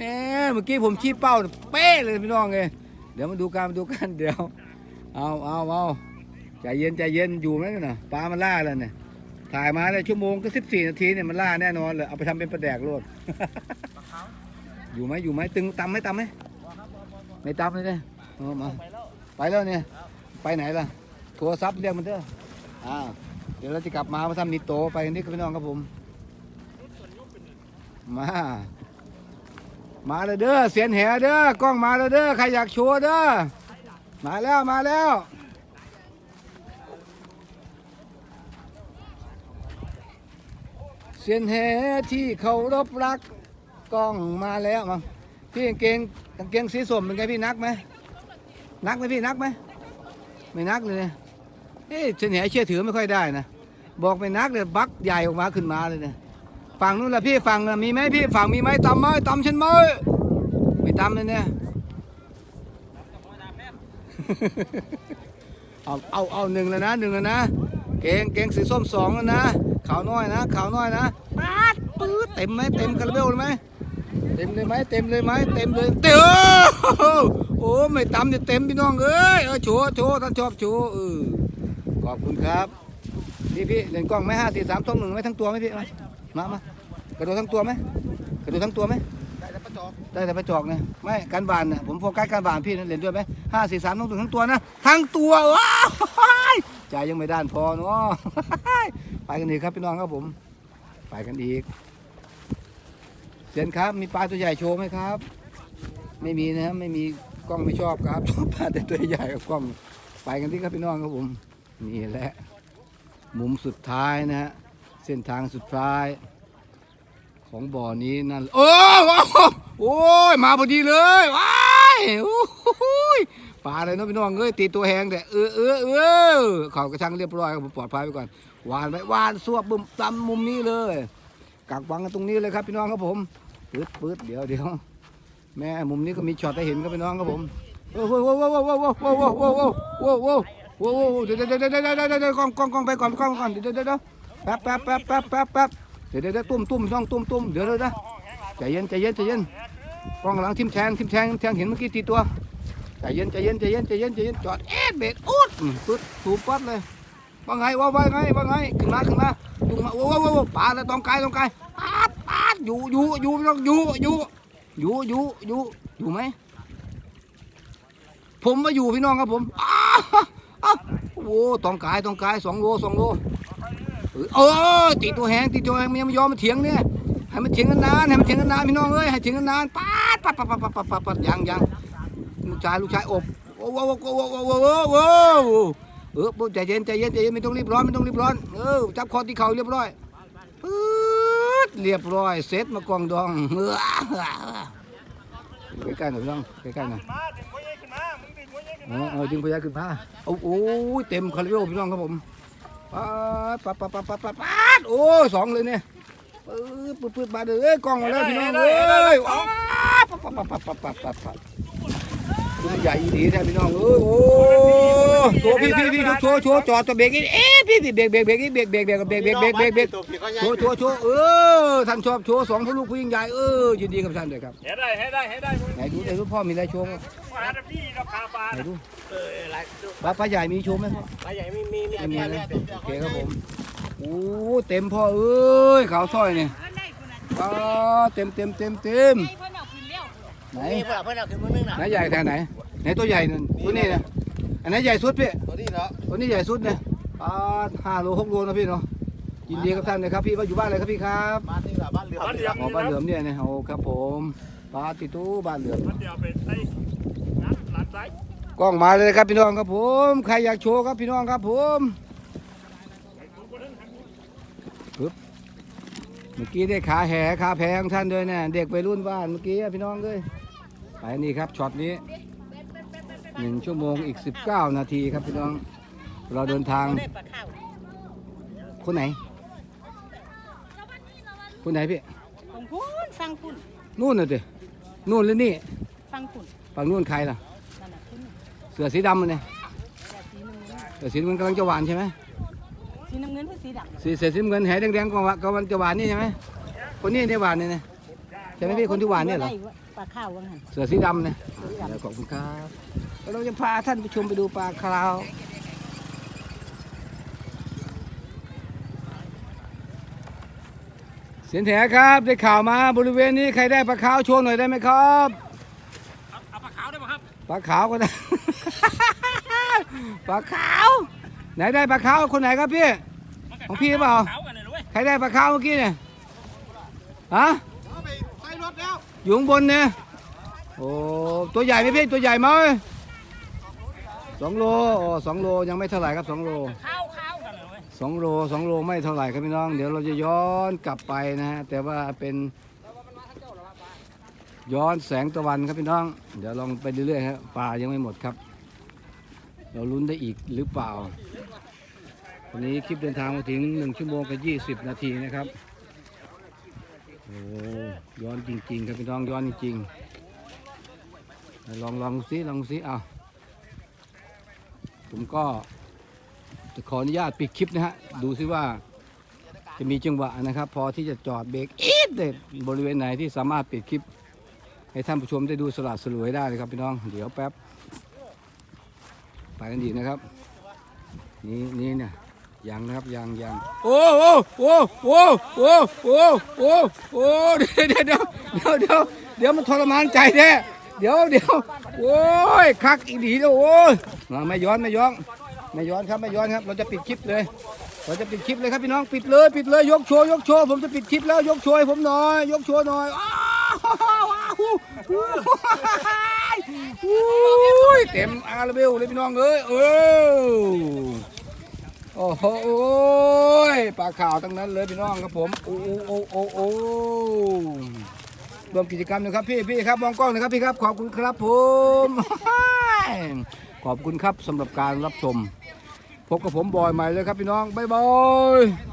แม่เมื่อกี้ผมชี้เป้าเป๊ะเลยพี่น้องเลยเดี๋ยวมาดูกันมาดูกันเดี๋ยว เอาเอาเอาใจเย็นใจเย็นอยู่ไหมน่ะปลามันล่าแล้วเนี่ยถ่ายมาได้ชั่วโมงก็สิบสี่นาทีเนี่ยมันล่าแน่นอนเลยเอาไปทำเป็นปลาแดกโลดอยู่ไหมอยู่ไหมตึงตำไหมตำไหมไม่ตำเลยเนี่ยมาไปแล้วเนี่ยไปไหนล่ะโทรศัพท์เรียกมันเถอะอ่าเดี๋ยวเราจะกลับมามาทำนิโตไปนนี่กับพี่น้องครับผม มา มาเลยเด้อเสียนแหเด้อกล้องมาเลยเด้อใครอยากโชว์เด้อมาแล้วมาแล้วเสียนแหที่เขารบรักกล้องมาแล้วมาพี่กางเกงกางเกงสีส้มเป็นไงพี่นักไหมนักไหมพี่นักไหมไม่นักเลยเนี่ยเฮ้ยเสียนแหเชื่อถือไม่ค่อยได้นะบอกไม่นักเลยบักใหญ่ออกมาขึ้นมาเลยเนี่ย ฝั่งนู้นละพี่ฝั่งมีไหมพี่ฝั่งมีไหมตำไหมตำฉันไหมไม่ตำเลยเนี่ยเอาเอาเอาหนึ่งแล้วนะหนึ่งแล้วนะเกงเกงสีส้มสองแล้วนะขาวน้อยนะขาวน้อยนะปาดปื๊ดเต็มไหมเต็มคาราเบลเลยไหมเต็มเลยไหมเต็มเลยไหมเต็มเลยเต็มโอ้ไม่ตำเนี่ยเต็มพี่น้องเอ้ยเออโชว์โชว์ท่านชอบโชว์เออขอบคุณครับพี่พี่เล่นกล้องไหมห้าสี่สามสองหนึ่งไหมทั้งตัวไหมพี่มมามา กระโดดทั้งตัวไหมกระโดดทั้งตัวไหมได้แต่ประจอบได้แต่ประจอกเนี่ยไม่การบานเนี่ยผมโฟกัสการบานพี่นะเล่นด้วยไหมห้าสี่สามต้องถึงทั้งตัวนะทั้งตัวว้าวใจยังไม่ด้านพอเนาะไปกันอีกครับพี่น้องครับผม ไปกันอีกเซียนครับมีปลาตัวใหญ่โชว์ไหมครับ ไม่มีนะครับไม่มีกล้องไม่ชอบครับชอบปลาแต่ตัวใหญ่กับกล้องไปกันที่ครับพี่น้องครับผมนี่แหละมุมสุดท้ายนะฮะเส้นทางสุดท้าย ของบ่อนี้นั่น โอ้โหโอ้ยมาพอดีเลยว้ายโอ้โหยปลาอะไรเนาะพี่น้องเอ้ยตีตัวแหงแต่เออเออเออเขากระชังเรียบร้อยปลอดภัยไปก่อนหวานไปหวานสวบบึมตำมุมนี้เลยกักวังกันตรงนี้เลยครับพี่น้องครับผมปืดปืดเดี๋ยวเดี๋ยวแม่มุมนี้ก็มีช็อตให้เห็นครับพี่น้องครับผมโอ้โหโอ้โหโอ้โหโอ้โหโอ้โหโอ้โหโอ้โหโอ้โหโอ้โหเดี๋ยวเดี๋ยวเดี๋ยวเดี๋ยวเดี๋ยวเดี๋ยวกล้องกล้องกล้องไปก่อนกล้องก่อนเดี๋ยวเดี๋ยวเดี๋ยวแป๊บแป๊บแป๊บแป๊บแป๊บ เดี๋ยวเดี๋ยวตุ้มตุ้มช่องตุ้มตุ้มเดี๋ยวเดี๋ยวเดี๋ยวใจเย็นใจเย็นใจเย็นกล้องกำลังทิมแทงทิมแทงทิมแทงเห็นเมื่อกี้ตีตัวใจเย็นใจเย็นใจเย็นใจเย็นใจเย็นจอดเอ๊ะเบรกอุดปึ๊ดถูกปัดเลยว่าไงว่าว่าไงว่าไงขึ้นมาขึ้นมาตุ้มาโอ้โหโอ้โหโอ้โหปาดเลยต้องกายตองกายปาดปาดอยู่อยู่อยู่ไม่ต้องอยู่อยู่อยู่อยู่อยู่อยู่ไหมผมมาอยู่พี่น้องครับผมอ้าวโอ้โหตองกายต้องกายสองโลสองโล เออตีตัวแหงตีตัวแหงมันยังไม่ยอมมาเถียงเนี่ยให้มันเถียงกันนานให้มันเถียงกันนานพี่น้องเอ้ยให้เถียงกันนานป๊าดป๊าดป๊าดป๊าดป๊าดป๊าดป๊าดยังยังลูกชายลูกชายอบโอ้โหโอ้โหโอ้โหโอ้โหโอ้โหเออปุ๊บใจเย็นใจเย็นใจเย็นไม่ต้องรีบร้อนไม่ต้องรีบร้อนเออจับคอที่เข่าเรียบร้อยปึ๊ดเรียบร้อยเสร็จมากองดองเออใกล้ๆหน่อยพี่น้องใกล้ๆหน่อยมาดึงหัวใหญ่ขึ้นมามึงดึงหัวใหญ่ขึ้นเอมาอเออดึงพยาขึ้นผ้าโอ้โหเต็มคาราเบลพี่น้องครับผม ป๊าดป๊าดป๊าดป๊าดป๊าดป๊าดโอ้ยสองเลยเนี่ยปื๊ดปื๊ดปื๊ดมาเลยเอ้ยกล้องมาแล้วพี่น้องเอ้ยว้าวป๊าดป๊าดป๊าดป๊าดป๊าดป๊าดป๊าดตัวใหญ่ดีแท้พี่น้องเอ้ยโอ้ โชว์พี่พี่พี่โชว์โชว์จอดตัวเบรกอีกเอ๊ะพี่พี่เบรกเบรกเบรกเบรกเบรกเบรกเบรกเบรกเบรกเบรกเบรกโชว์โชว์โชว์เออท่านชอบโชว์สองพ่อลูกผู้ยิ่งใหญ่เออยินดีกับท่านด้วยครับเห็นได้เห็นได้เห็นได้ไหนดูไหนดูพ่อมีอะไรโชว์ไหมมาดับพี่ราคาปลาไหนดูเอออะไรปลาปลาใหญ่มีโชว์ไหมพ่อปลาใหญ่ม่มีมีม่มีนะโอเคครับผมโอ้เต็มพ่อเอ้ยขาวสร้อยเนี่ยปลาเต็มเต็มเต็มเต็มให้เพิ่นเอาขึ้นเร็วไหนนี่เพื่อนเพื่อนเอาขึ้นมือนึงนะไหนใหญ่แค่ไหนไหนตัวใหญ่นั่นตัวนี้นะ อันไหนใหญ่สุดพี่ตัวนี้เหรอตัวนี้ใหญ่สุดเนี่ยปลาห้าโลหกโลนะพี่เนาะยินดีกับท่านนะครับพี่ว่าอยู่บ้านอะไรครับพี่ครับบ้านนี่เหรอบ้านเหลือบ้านเหลือ อ๋อบ้านเหลือมเนี่ยนะโอ้ครับผมปลาติดตู้บ้านเหลือมบ้านเดียวเป็นไอ้นั้นหลานซ้ายกล้องมาเลยครับพี่น้องครับผมใครอยากโชว์ครับพี่น้องครับผมปึ๊บเมื่อกี้ได้ขาแห่ขาแพงท่านด้วยเนี่ยเด็กวัยรุ่นบ้านเมื่อกี้อะพี่น้องเลยไปนี่ครับช็อตนี้ หนึ่งชั่วโมงอีก 19 นาทีครับพี่น้อง เราเดินทางได้ปลาข้าวคนไหน คนไหนพี่ตรงพุ่นฟังพุ่นนู่นน่ะดินู่นหรือนี่ฟังพุ่นฝั่งนู่นใครล่ะ นั่นน่ะพุ่นเสือสีดำมันเนี่ยแต่สีน้ำเงินเสือสีมันำลังจะหวานใช่ไหมสีน้ำเงินหรือสีดำสีเสือสีน้ำเงินแหแดงๆก็ว่าก็มันจะหวานนี่ใช่ไหมคนนี้เนี่ยหวานเนี่ยนะใช่ไหมพี่คนที่หวานเนี่ยเหรอ ได้ปลาข้าวว่างั้น เสือสีดำเนี่ยสีดำเดี๋ยวขอบคุณครับแล้ว เราจะพาท่านผู้ชมไปดูปลาคราวเสียนแถครับได้ข่าวมาบริเวณนี้ใครได้ปลาขาวโชว์หน่อยได้ไหมครับเอาปลาขาวได้ป่ะครับปลาขาวก็ได้ ปลาขาว ไหนได้ปลาขาวคนไหนครับพี่ของพี่หรือเปล่าขาวกันเลยเว้ยใครได้ปลาขาวเมื่อกี้เนี่ยฮะอยู่ข้างบนเนี่ยโอ้ตัวใหญ่ไหมพี่ตัวใหญ่ไหม สองโลโอ้สองโลยังไม่เท่าไหร่ครับสองโลขาวขาวกันเลยสองโลสองโลไม่เท่าไหร่ครับพี่น้อง เดี๋ยวเราจะย้อนกลับไปนะฮะแต่ว่าเป็นย้อนแสงตะวันครับพี่น้อง เดี๋ยวลองไปเรื่อยๆครับปลายังไม่หมดครับ เราลุ้นได้อีกหรือเปล่าวันนี้คลิปเดินทางมาถึง1ชั่วโมงกับ20นาทีนะครับโอ้ย้อนจริง ๆ ครับพี่น้องย้อนจริงๆลองลองซิลองซิเอา ผมก็จะขออนุญาตปิดคลิปนะฮะ ดูซิว่าจะมีจังหวะนะครับ พอที่จะจอดเบรกอีดเด็ดบริเวณไหนที่สามารถปิดคลิป ให้ท่านผู้ชมได้ดูสลัดสลวยได้เลยครับพี่น้อง เดี๋ยวแป๊บ ไปกันดีนะครับ นี่นี่เนี่ยยังนะครับยังยังโอ้โอ้โอ้โอ้โอ้โอ้โอ้โอ้เดี๋ยวเดี๋ยวเดี๋ยวเดี๋ยวเดี๋ยวมันทรมานใจแท้ เดี๋ยวเดี๋ยวโอ้ยคักอีดีแล้วโอ้ยมาไม่ย้อนไม่ย้อนไม่ย้อนครับไม่ย้อนครับ เราจะปิดคลิปเลย เราจะปิดคลิปเลยครับพี่น้องปิดเลยปิดเลยยกโชว์ยกโชว์ผมจะปิดคลิปแล้วยกโชว์ผมหน่อย ยกโชว์หน่อยอ้าวว้าวอู้อู้ยเต็มอาราเบลเลยพี่น้องเอ้ยเออโอ้โหโอ้ยปลาขาวทั้งนั้นเลยพี่น้องครับผมโอ้โอ้โอ้โอ้ ร่วมกิจกรรมนะครับพี่พี่ครับมองกล้องนะครับพี่ครับขอบคุณครับผมขอบคุณครับสำหรับการรับชมพบกับผมบอยใหม่เลยครับพี่น้องบ๊ายบาย